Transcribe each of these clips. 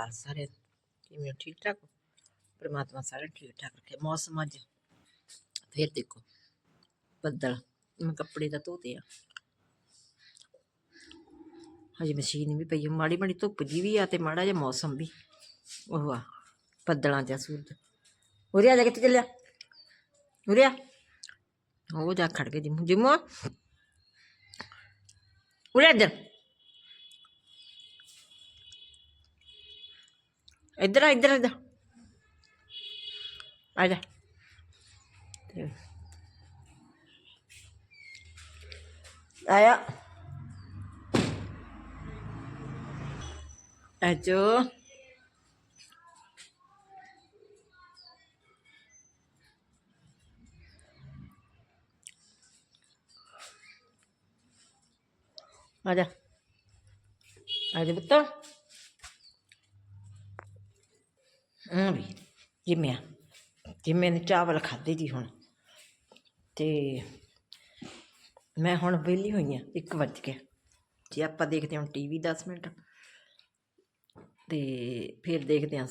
ਹਾਲ ਸਾਰੇ ਕਿਵੇਂ ਹੋ? ਠੀਕ ਠਾਕ ਹੋ? ਪ੍ਰਮਾਤਮਾ ਸਾਰੇ ਠੀਕ ਠਾਕ ਰੱਖੇ ਮੌਸਮ ਅੱਜ ਫੇਰ ਦੇਖੋ ਬੱਦਲ ਮੈਂ ਕੱਪੜੇ ਦਾ ਧੋਤੇ ਆ ਹਜੇ ਮਸ਼ੀਨ ਵੀ ਪਈ ਆ ਮਾੜੀ ਮਾੜੀ ਧੁੱਪ ਜੀ ਵੀ ਆ ਤੇ ਮਾੜਾ ਜਿਹਾ ਮੌਸਮ ਵੀ ਉਹ ਆ ਬੱਦਲਾਂ ਜਿਹਾ ਸੂਰਜ ਉਰੇ ਆ ਜਾ ਕਿੱਥੇ ਚੱਲਿਆ ਉਰੇ ਆ ਉਹ ਜਾ ਖੜ ਕੇ ਜਿੰਮੂ ਜਿੰਮੂ ਉਰੇ ਆ ਇੱਧਰ ਇੱਧਰ ਆ ਇੱਧਰ ਇੱਧਰ ਆ। ਜਾ। ਆਇਆ। ਅਜੋ ਆ ਜਾ। ਆ ਜਾ ਪੁੱਤ। ਹਾਂ ਵੀ ਜਿੰਮਿਆ ਜਿੰਮੇ ਨੇ ਚਾਵਲ ਖਾਧੇ ਜੀ ਹੁਣ। ਤੇ ਮੈਂ ਹੁਣ ਵਿਹਲੀ ਹੋਈ ਆ 1 ਵਜ ਕੇ ਜੇ ਆਪਾਂ ਦੇਖਦੇ ਹਾਂ ਟੀਵੀ 10 ਮਿੰਟ, ਤੇ ਫਿਰ ਦੇਖਦੇ ਹਾਂ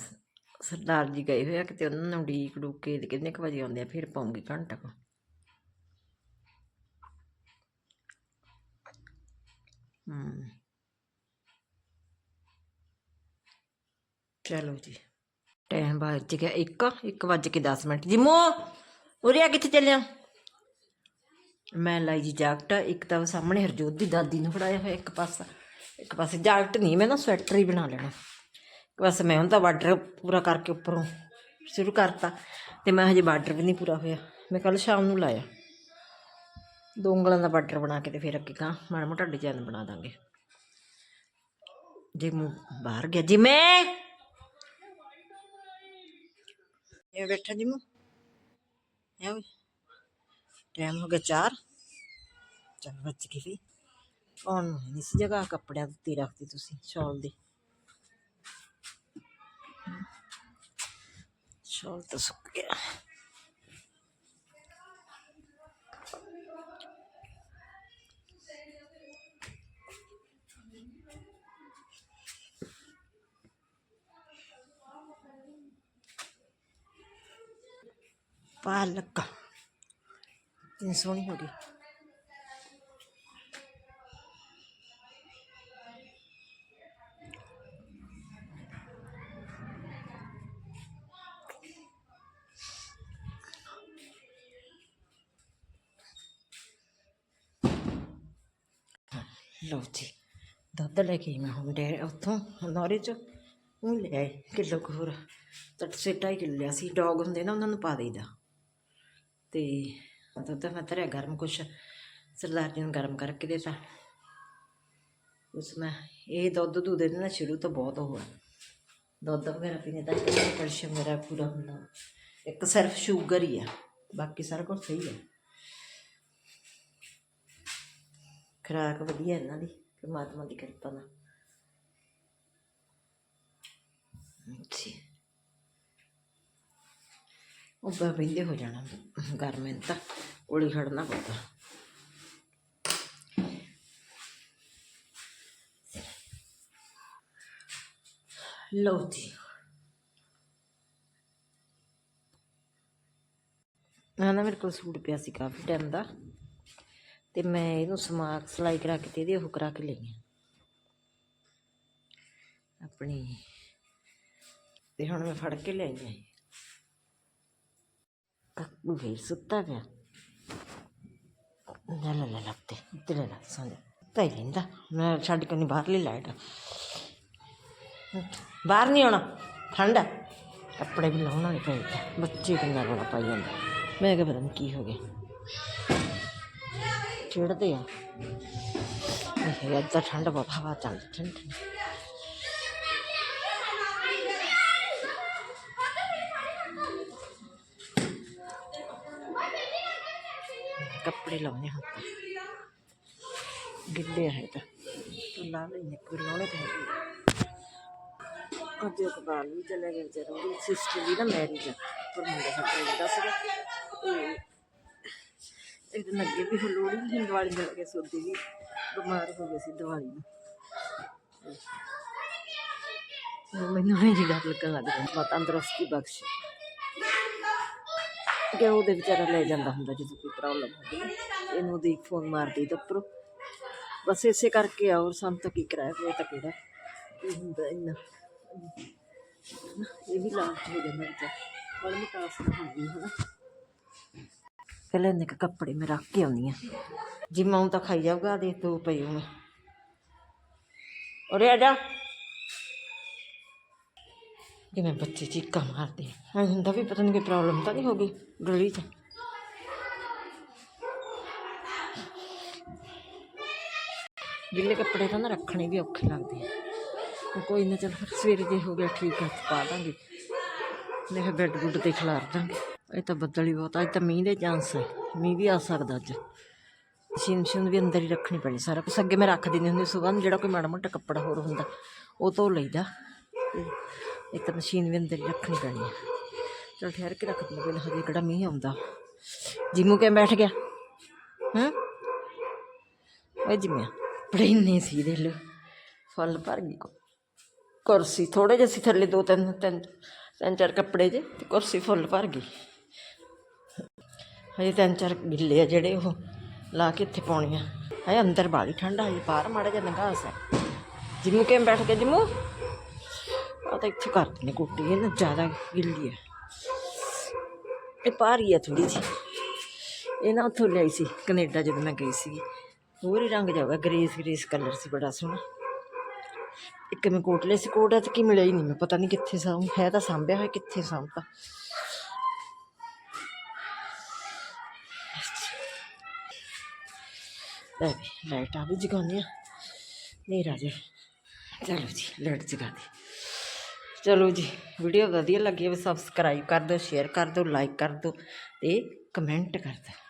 ਸਰਦਾਰ ਜੀ ਗਏ ਹੋਏ ਆ ਕਿਤੇ, ਉਹਨਾਂ ਨੂੰ ਡੀਕ ਡੂਕ ਕੇ ਕਿੰਨੇ ਕੁ ਵਜੇ ਆਉਂਦੇ ਆ, ਫਿਰ ਪਾਉਂਗੀ ਘੰਟਾ ਕੁ। ਹੂੰ। ਚਲੋ ਜੀ। ਟਾਈਮ ਵੱਜ ਗਿਆ 1 1 ਵੱਜ ਕੇ 10 ਮਿੰਟ। ਜਿਮੋ, ਉਰੇ ਆ, ਕਿੱਥੇ ਚੱਲਿਆ ਮੈਂ ਲਾਈ ਜੀ ਜਾਕਟ, ਇੱਕ ਤਾਂ ਸਾਹਮਣੇ ਹਰਜੋਤ ਦੀ ਦਾਦੀ ਨੂੰ ਫੜਾਇਆ ਹੋਇਆ ਇੱਕ ਪਾਸਾ। ਇੱਕ ਪਾਸੇ ਜਾਕਟ ਨਹੀਂ, ਮੈਂ ਨਾ ਸਵੈਟਰ ਹੀ ਬਣਾ ਲੈਣਾ। ਬਸ ਮੈਂ ਹੁਣ ਤਾਂ ਬਾਰਡਰ ਪੂਰਾ ਕਰਕੇ ਉੱਪਰੋਂ ਸ਼ੁਰੂ ਕਰਤਾ, ਤੇ ਮੈਂ ਹਜੇ ਬਾਰਡਰ ਵੀ ਨਹੀਂ ਪੂਰਾ ਹੋਇਆ। ਮੈਂ ਕੱਲ ਸ਼ਾਮ ਨੂੰ ਲਾਇਆ। ਦੋ ਉਂਗਲਾਂ ਦਾ ਬਾਰਡਰ ਬਣਾ ਕੇ ਤੇ ਫਿਰ ਅੱਗੇ ਕਾਂ ਮਾੜਾ ਮੋਟਾ ਡਿਜ਼ਾਈਨ ਬਣਾ ਦਾਂਗੇ। ਜੇ ਮੂੰ ਬਾਹਰ ਗਿਆ। ਜੀ ਮੈਂ ਇਹ ਬੈਠਾ ਜਿਮੂ ਮੂੰ। ਟਾਈਮ ਹੋ ਗਿਆ 4 ਚੱਲ ਬੱਚ ਗਈ ਵੀ। ਕੌਣ ਨੂੰ ਸੀ ਜਗ੍ਹਾ, ਕੱਪੜਿਆਂ ਦੇ ਰੱਖਦੀ ਤੁਸੀਂ, ਸ਼ਾਲ ਦੀ। ਸ਼ਾਲ ਤਾਂ ਸੁੱਕ ਗਿਆ। ਪਾਲਕ। ਕਿੰਨੀ ਸੋਹਣੀ ਹੋ ਗਈ। ਲਓ ਜੀ, ਦੁੱਧ ਲੈ ਕੇ ਮੈਂ ਹੁਣ ਡੇ ਉੱਥੋਂ, ਨੌਰੇ ਚ। ਉਹ ਲੈ ਆਏ ਕਿਲੋ ਕੁ ਹੋਰ। ਤੱਟ ਸੇ ਢਾਈ ਕਿਲੋ ਲਿਆ ਸੀ। ਡੌਗ ਹੁੰਦੇ ਨਾ, ਉਹਨਾਂ ਨੂੰ ਪਾ ਦੇਈਦਾ। ਤੇ ਦੁੱਧ ਮੈਂ ਧਰਿਆ ਗਰਮ ਕੁਛ, ਸਰਦਾਰ ਜੀ ਨੂੰ ਗਰਮ ਕਰਕੇ ਦੇਤਾ। ਉਸ ਮੈਂ ਇਹ ਦੁੱਧ ਦੁੱਧ ਨਾ ਸ਼ੁਰੂ ਤੋਂ ਬਹੁਤ ਉਹ ਹੈ ਦੁੱਧ ਵਗੈਰਾ ਪੀਣੇ ਦਾ ਕੈਲਸ਼ੀਅਮ ਮੇਰਾ ਪੂਰਾ ਹੁੰਦਾ। ਇੱਕ ਸਿਰਫ ਸ਼ੂਗਰ ਹੀ ਆ, ਬਾਕੀ ਸਾਰਾ ਕੁਝ ਸਹੀ ਹੈ ਖੁਰਾਕ ਵਧੀਆ ਇਹਨਾਂ ਦੀ, ਪਰਮਾਤਮਾ ਦੀ ਕਿਰਪਾ ਨਾਲ। ਜੀ ਉਹ ਬਾ ਹੋ ਜਾਣਾ। ਗਰਮੇ ਤਾਂ ਕੋਲੀ ਖੜਨਾ ਪਊਗਾ। ਲਓ ਜੀ। ਆ ਨਾ ਮੇਰੇ ਕੋਲ ਸੂਟ ਪਿਆ ਸੀ ਕਾਫੀ ਟਾਈਮ ਦਾ, ਤੇ ਮੈਂ ਇਹਨੂੰ ਸਮਾਕ ਸਿਲਾਈ ਕਰਾ ਕੇ ਤੇ ਇਹਦੇ ਉਹ ਕਰਾ ਕੇ ਲਈ ਆ। ਆਪਣੀ ਤੇ ਹੁਣ ਮੈਂ ਫੜ ਕੇ ਲਿਆਈ ਆ। ਲੈ ਲੈ ਲੈ ਲੱਤੇ ਇੱਧਰ ਲੈ ਲੈ ਸੌਂ ਜਾ ਮੈਂ ਛੱਡ ਕੇ ਨਹੀਂ ਬਾਹਰਲੀ ਲਾਈਟ ਬਾਹਰ ਨਹੀਂ ਆਉਣਾ ਠੰਡ ਆ ਕੱਪੜੇ ਵੀ ਲਾਉਣਾ ਵਾਲੇ ਪਏ ਆ। ਬੱਚੇ ਕਿੰਨਾ ਰੋਣਾ ਪਾਈ ਜਾਂਦੇ ਮੈਂ ਕਿਹਾ ਪਤਾ ਨਹੀਂ ਕੀ ਹੋ ਗਿਆ ਚਿੜਦੇ ਆ ਇਹ ਤਾਂ ਠੰਡ ਬਹੁਤ ਹਵਾ ਚੱਲਦੀ ਠੰਡ ਕੱਪੜੇ ਲਾਉਣੇ ਹੁਣ ਤਾਂ ਗਿੱਲੇ ਹੈ ਤਾਂ। ਲਾ ਲੈਣੇ ਕੋਈ ਲਾਉਣੇ ਤਾਂ ਹੈਗੇ। ਅੱਜ ਅਖਬਾਰ ਵੀ ਚਲੇ ਗਏ ਜਰੂਰੀ ਸਿਸਟਰ ਦੀ ਨਾ ਮੈਰਿਜ ਪਰ ਮੁੰਡਾ ਸਾਡੇ ਦਾ ਦੱਸਗਾ ਇਹਦੇ ਨਾਲ ਵੀ ਹੁਣ ਲੋਹੜੀ ਵੀ ਹੁਣ ਦੀਵਾਲੀ ਦੇ ਲੱਗੇ ਸੋਦੀ ਵੀ ਬਿਮਾਰ ਹੋ ਗਏ ਸੀ ਦੀਵਾਲੀ ਨੂੰ। ਮੈਨੂੰ ਨਹੀਂ ਜੀ ਡਰ ਲੱਗਣ ਲੱਗ ਗਿਆ ਮਾਤਾ ਤੰਦਰੁਸਤੀ ਬਖਸ਼। ਕਿ ਉਹਦੇ ਵਿਚਾਰਾ ਲੈ ਜਾਂਦਾ ਹੁੰਦਾ ਜਦੋਂ ਕੋਈ ਪ੍ਰੋਬਲਮ ਹੁੰਦੀ ਇਹਨੂੰ ਦੇਖ ਫੋਨ ਮਾਰਦੀ ਤਾਂ ਉੱਪਰੋਂ। ਬਸ ਇਸੇ ਕਰਕੇ ਆ ਔਰ ਸਾਨੂੰ ਤਾਂ ਕੀ ਕਰਾਇਆ ਕੋਈ ਤਾਂ ਕਿਹੜਾ। ਕੀ ਹੁੰਦਾ ਇੰਨਾ? ਇਹ ਵੀ ਲਾਲਚ ਹੋ ਜਾਂਦਾ ਵਿਚਾਰ। ਬੜਾ ਮੋਟਾ ਆਸਰਾ ਹੁੰਦੀ ਹੈ ਪਹਿਲਾਂ ਇਹਨੇ ਕੁ ਕੱਪੜੇ ਮੈਂ ਰੱਖ ਕੇ ਆਉਂਦੀ ਆ ਜੀ ਮਾਂ ਤਾਂ ਖਾਈ ਜਾਊਗਾ ਦੇ ਤੂੰ ਪਈ ਹੁਣ ਉਰੇ ਆ ਜਾ। ਜਿਵੇਂ ਬੱਚੇ ਚੀਕਾਂ ਮਾਰਦੇ ਐਂ ਹੁੰਦਾ ਵੀ ਪਤਾ ਨਹੀਂ ਕੋਈ ਪ੍ਰੋਬਲਮ ਤਾਂ ਨਹੀਂ ਹੋ ਗਈ ਗਲੀ 'ਚ। ਗਿੱਲੇ ਕੱਪੜੇ ਤਾਂ ਨਾ ਰੱਖਣੇ ਵੀ ਔਖੇ ਲੱਗਦੇ ਆ। ਕੋਈ ਨਾ ਚੱਲ ਸਵੇਰੇ ਜੇ ਹੋ ਗਿਆ ਠੀਕ ਹੈ ਪਾ ਦਾਂਗੇ। ਨਹੀਂ ਫਿਰ ਬੈੱਡ ਬੁੱਡ ਤੇ ਖਿਲਾਰ ਦਾਂਗੇ। ਇਹ ਤਾਂ ਬੱਦਲ ਹੀ ਬਹੁਤ ਅੱਜ ਤਾਂ ਮੀਂਹ ਦੇ ਚਾਂਸ ਹੈ ਮੀਂਹ ਵੀ ਆ ਸਕਦਾ ਅੱਜ। ਮਸ਼ੀਨ ਮਸ਼ੀਨ ਵੀ ਅੰਦਰ ਹੀ ਰੱਖਣੀ ਪੈਣੀ ਸਾਰਾ ਕੁਛ। ਅੱਗੇ ਮੈਂ ਰੱਖ ਦਿੰਦੀ ਹੁੰਦੀ, ਸੁਬਾਹ ਨੂੰ ਜਿਹੜਾ ਕੋਈ ਮਾੜਾ ਮੋਟਾ ਕੱਪੜਾ ਹੋਰ ਹੁੰਦਾ, ਉਹ ਧੋ ਲਈਦਾ। ਇੱਕ ਤਾਂ ਮਸ਼ੀਨ ਵੀ ਅੰਦਰ ਹੀ ਰੱਖਣੀ ਪੈਣੀ ਹੈ ਚਲ ਠਹਿਰ ਕੇ ਰੱਖ ਦਿੰਦੇ ਹਜੇ ਕਿਹੜਾ ਮੀਂਹ ਆਉਂਦਾ। ਜਿਮੂ ਕਿਵੇਂ ਬੈਠ ਗਿਆ? ਹਾਂ? ਓਏ ਜਿਮਿਆ ਪੜੇਨੇ ਸੀ ਦੇ ਲੋ ਫਲ ਭਰ ਗਈ ਕੁਰਸੀ ਥੋੜੇ ਜਿਹੇ ਸੀ ਥੱਲੇ, ਦੋ ਤਿੰਨ ਤਿੰਨ ਤਿੰਨ ਚਾਰ ਕੱਪੜੇ ਜੇ, ਤੇ ਕੁਰਸੀ ਫੁੱਲ ਭਰ ਗਈ। ਹਜੇ ਤਿੰਨ ਚਾਰ ਗਿੱਲੇ ਆ ਜਿਹੜੇ ਉਹ ਲਾ ਕੇ ਇੱਥੇ ਪਾਉਣੇ ਆ। ਹੈ ਅੰਦਰ ਬਾਲੀ ਠੰਡਾ ਹਜੇ ਬਾਹਰ ਮਾੜਾ ਜਿਹਾ ਲੰਘਾ ਹੈ ਜਿੰਮੂ ਕਿਵੇਂ ਬੈਠ ਕੇ ਜਿੰਮੂ? ਤਾਂ ਇੱਥੇ ਕਰ ਦਿੰਦੇ ਕੋਟੀ ਇਹ ਨਾ ਜ਼ਿਆਦਾ ਗਿੱਲੀ ਹੈ। ਇਹ ਭਾਰੀ ਆ ਥੋੜੀ ਜੀ ਇਹ ਨਾ ਉੱਥੋਂ ਲਈ ਸੀ, ਕੈਨੇਡਾ ਜਦੋਂ ਮੈਂ ਗਈ ਸੀ ਹੋਰ ਹੀ ਰੰਗ ਜਾਊਗਾ ਗ੍ਰੇਸ ਗ੍ਰੇਸ ਕਲਰ ਸੀ, ਬੜਾ ਸੋਹਣਾ। ਇੱਕ ਮੈਂ ਕੋਟ ਲਿਆ ਸੀ, ਕੋਟ ਅੱਜ ਕੀ ਮਿਲਿਆ ਹੀ ਨਹੀਂ, ਮੈਂ ਪਤਾ ਨਹੀਂ ਕਿੱਥੇ ਸਾਂ ਹੈ ਤਾਂ ਸਾਂਭਿਆ ਹੋਇਆ, ਕਿੱਥੇ ਸਾਂਭਤਾ। ਲੈ ਵੀ, ਲਾਈਟ ਆ ਵੀ ਜਗਾਉਂਦੇ ਆ। ਹਨੇਰਾ ਜੇ ਚਲੋ ਜੀ, ਲਾਈਟ ਜਗਾ ਦੇ ਚਲੋ ਜੀ ਵੀਡੀਓ ਵਧੀਆ ਲੱਗੀ ਹੋਵੇ ਸਬਸਕ੍ਰਾਈਬ ਕਰ ਦਿਓ ਸ਼ੇਅਰ ਕਰ ਦਿਓ ਲਾਈਕ ਕਰ ਦਿਓ ਤੇ ਕਮੈਂਟ ਕਰ ਦਿਓ।